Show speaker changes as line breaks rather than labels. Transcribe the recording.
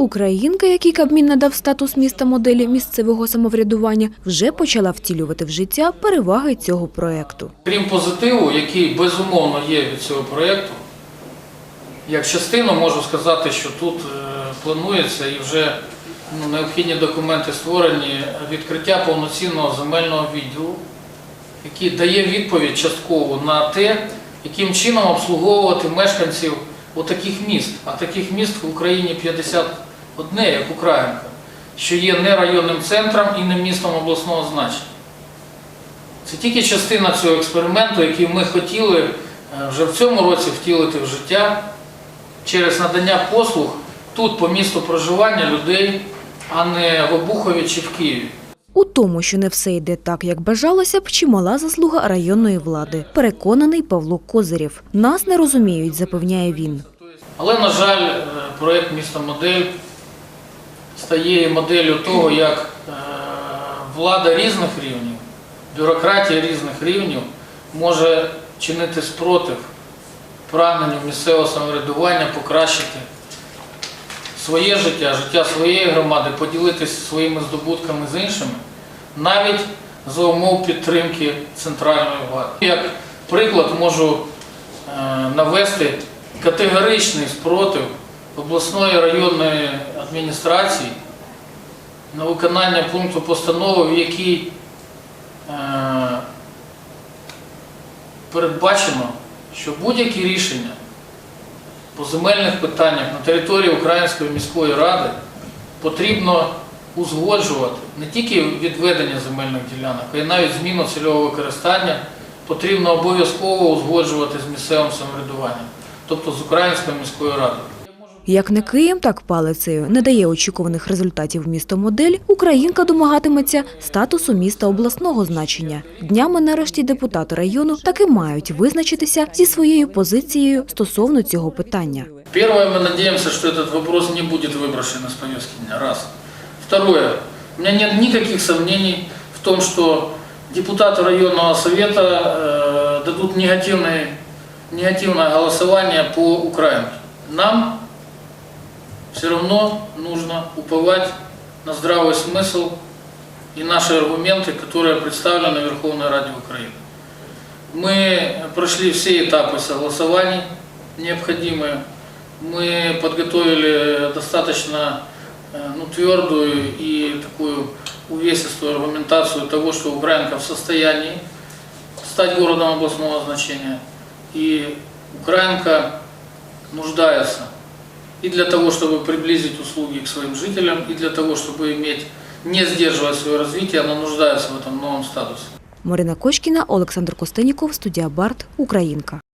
Українка, якій Кабмін надав статус міста моделі місцевого самоврядування, вже почала втілювати в життя переваги цього проекту.
Крім позитиву, який безумовно є від цього проєкту, як частину можу сказати, що тут е, планується і вже ну, необхідні документи створені відкриття повноцінного земельного відділу, який дає відповідь частково на те, яким чином обслуговувати мешканців отаких міст. А таких міст в Україні 51, як Українка, що є не районним центром і не містом обласного значення. Це тільки частина цього експерименту, який ми хотіли е, вже в цьому році втілити в життя через надання послуг тут по місту проживання людей, а не в Обухові чи в Києві.
У тому, що не все йде так, як бажалося б, чимала заслуга районної влади. Переконаний Павло Козирєв. Нас не розуміють, запевняє він.
Але, на жаль, е, проєкт «Місто модель стає моделлю того, як е, влада різних рівнів, бюрократія різних рівнів може чинити спротив прагненню місцевого самоврядування покращити своє життя, життя своєї громади, поділитися своїми здобутками з іншими, навіть за умов підтримки центральної влади. Як приклад можу е, навести категоричний спротив обласної районної адміністрації на виконання пункту постанови, в якій е, передбачено, що будь-які рішення по земельних питаннях на території Української міської ради потрібно узгоджувати не тільки відведення земельних ділянок, а й навіть зміну цільового використання потрібно обов'язково узгоджувати з місцевим самоврядуванням, тобто з Українською міською радою.
Як не Києм, так палицею не дає очікуваних результатів місто модель. Українка домагатиметься статусу міста обласного значення. Днями нарешті депутати району таки мають визначитися зі своєю позицією стосовно цього питання.
Первое, мы надеемся, что этот вопрос не будет выброшен из повестки дня. Раз. Второе. У меня нет никаких сомнений в том, что депутаты районного совета э, дадут негативное, негативное голосование по Украине. Нам все равно нужно уповать на здравый смысл и наши аргументы, которые представлены в Верховной Раде Украины. Мы прошли все этапы согласований необходимые. Мы подготовили достаточно э, ну, твердую и такую увесистую аргументацию того, что Украинка в состоянии стать городом областного значения. И Украинка нуждается и для того, чтобы приблизить услуги к своим жителям, и для того, чтобы иметь, не сдерживать свое развитие, она нуждается в этом новом статусе.
Марина Кочкіна, Олександр Костеніков, студія Барт, Українка.